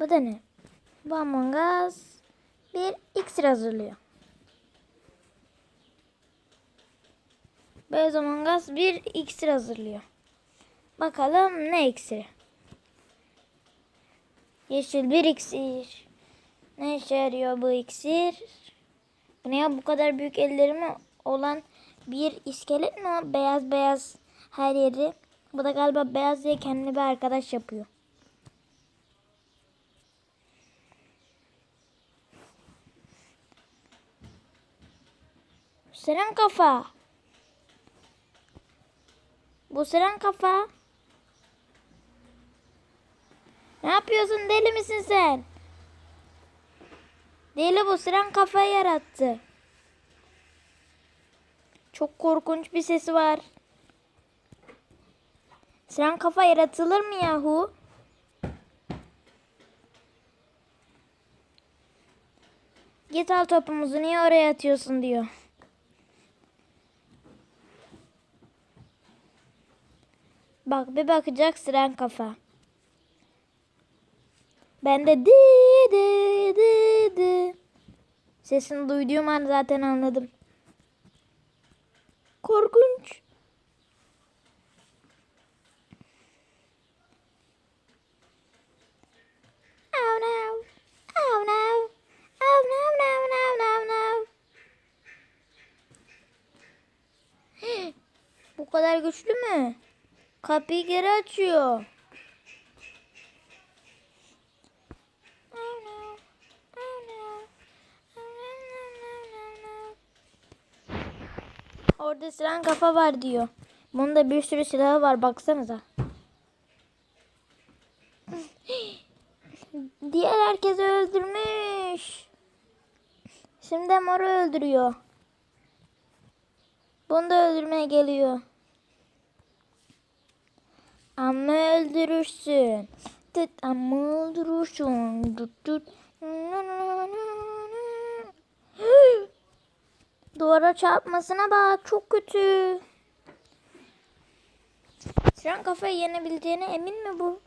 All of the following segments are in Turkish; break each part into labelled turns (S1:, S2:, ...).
S1: Bu da ne? Bu Among Us bir iksir hazırlıyor. Beyaz Among Us bir iksir hazırlıyor. Bakalım ne iksiri? Yeşil bir iksir. Ne işe yarıyor bu iksir? Bu ne ya bu kadar büyük ellerimi olan bir iskelet mi o? Beyaz beyaz her yeri. Bu da galiba beyaz diye kendine bir arkadaş yapıyor. Seren kafa. Bu seren kafa. Ne yapıyorsun deli misin sen? Deli bu seren kafayı yarattı. Çok korkunç bir sesi var. Seren kafa yaratılır mı yahu? Git al topumuzu niye oraya atıyorsun diyor. Bak bir bakacak siren kafa. Ben de di di di di. Sesini duyduğum an zaten anladım. Korkunç. Oh no. Oh no. Oh no no no no no. Bu kadar güçlü mü? Kapıyı geri açıyor. Orada silah kafa var diyor. Bunda bir sürü silahı var baksanıza. Diğer herkesi öldürmüş. Şimdi moru öldürüyor. Bunu da öldürmeye geliyor. Ama öldürürsün. Tıt ama öldürürsün. Tut tut. Duvara çarpmasına bak. Çok kötü. Sen kafayı yenebileceğine emin mi bu?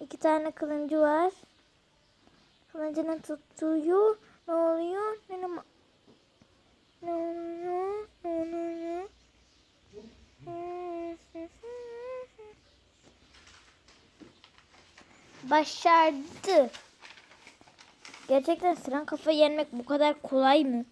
S1: İki tane kılıncı var. Kılıncını tutuyor. Ne oluyor? Ne oluyor? Başardı. Gerçekten sıran kafa yenmek bu kadar kolay mı?